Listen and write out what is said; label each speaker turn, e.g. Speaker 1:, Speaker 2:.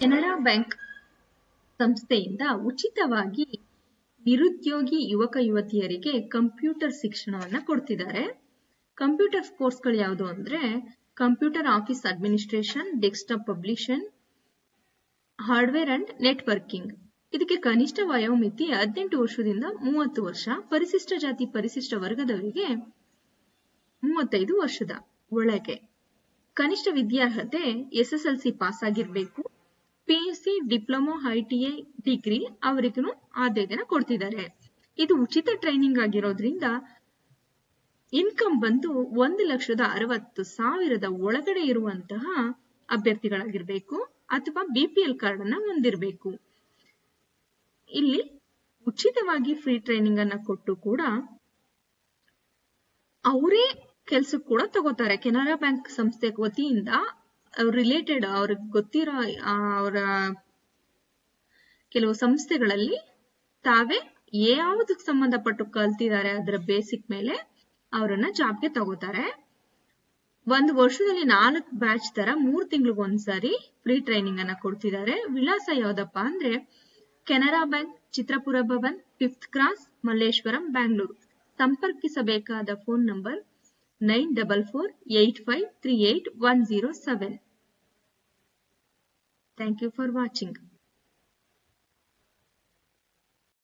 Speaker 1: Canara bank ಸಂಸ್ಥೆಯಿಂದ ಉಚಿತವಾಗಿ ನಿರುದ್ಯೋಗಿ ಯುವಕ ಯುವತಿಯರಿಗೆ ಕಂಪ್ಯೂಟರ್ ಶಿಕ್ಷಣವನ್ನ ಕೊಡ್ತಿದ್ದಾರೆ. ಕಂಪ್ಯೂಟರ್ ಕೋರ್ಸ್ಗಳು ಯಾವುದು ಅಂದ್ರೆ computer office administration, desktop publication, hardware and networking. ಇದಕ್ಕೆ ಕನಿಷ್ಠ ವಯೋಮಿತಿ ಹದಿನೆಂಟು ವರ್ಷದಿಂದ ಮೂವತ್ತು ವರ್ಷ, ಪರಿಶಿಷ್ಟ ಜಾತಿ ಪರಿಶಿಷ್ಟ ವರ್ಗದವರಿಗೆ ಮೂವತ್ತೈದು ವರ್ಷದ ಒಳಗೆ. ಕನಿಷ್ಠ ವಿದ್ಯಾರ್ಹತೆ S S L C pass ಆಗಿರ್ಬೇಕು. PUC diploma I T I degree ಅವರಿಗೂ ಆದ್ಯತೆನ ಕೊಡ್ತಿದ್ದಾರೆ. ಇದು ಉಚಿತ ಟ್ರೈನಿಂಗ್ ಆಗಿರೋದ್ರಿಂದ ಇನ್ಕಮ್ ಬಂದು ಒಂದು ಲಕ್ಷದ ಅರವತ್ತು ಸಾವಿರದ ಒಳಗಡೆ ಇರುವಂತಹ ಅಭ್ಯರ್ಥಿಗಳಾಗಿರ್ಬೇಕು ಅಥವಾ ಬಿಪಿಎಲ್ ಕಾರ್ಡ್ ಅನ್ನ ಹೊಂದಿರಬೇಕು. ಇಲ್ಲಿ ಉಚಿತವಾಗಿ ಫ್ರೀ ಟ್ರೈನಿಂಗ್ ಅನ್ನ ಕೊಟ್ಟು ಕೂಡ ಅವರೇ ಕೆಲ್ಸಕ್ಕೆ ಕೂಡ ತಗೋತಾರೆ ಕೆನರಾ ಬ್ಯಾಂಕ್ ಸಂಸ್ಥೆ ವತಿಯಿಂದ ರಿಲೇಟೆಡ್ ಅವ್ರಿಗೆ ಗೊತ್ತಿರೋ ಅವರ ಕೆಲವು ಸಂಸ್ಥೆಗಳಲ್ಲಿ ತಾವೇ ಯಾವುದಕ್ಕೆ ಸಂಬಂಧಪಟ್ಟು ಕಲ್ತಿದ್ದಾರೆ ಅದರ ಬೇಸಿಕ್ ಮೇಲೆ ಅವರನ್ನ ಜಾಬ್ಗೆ ತಗೋತಾರೆ. ಒಂದು ವರ್ಷದಲ್ಲಿ ನಾಲ್ಕು ಬ್ಯಾಚ್ ತರ ಮೂರ್ ತಿಂಗಳಿಗೆ ಒಂದ್ಸರಿ ಫ್ರೀ ಟ್ರೈನಿಂಗ್ ಅನ್ನ ಕೊಡ್ತಿದ್ದಾರೆ. ವಿಳಾಸ ಯಾವ್ದಪ್ಪ ಅಂದ್ರೆ Canara bank, Chitrapura Bhavan fifth cross Malleshwaram, Bangalore. ಸಂಪರ್ಕಿಸಬೇಕಾದ phone number Nine double four eight five three eight one zero seven. Thank you for watching.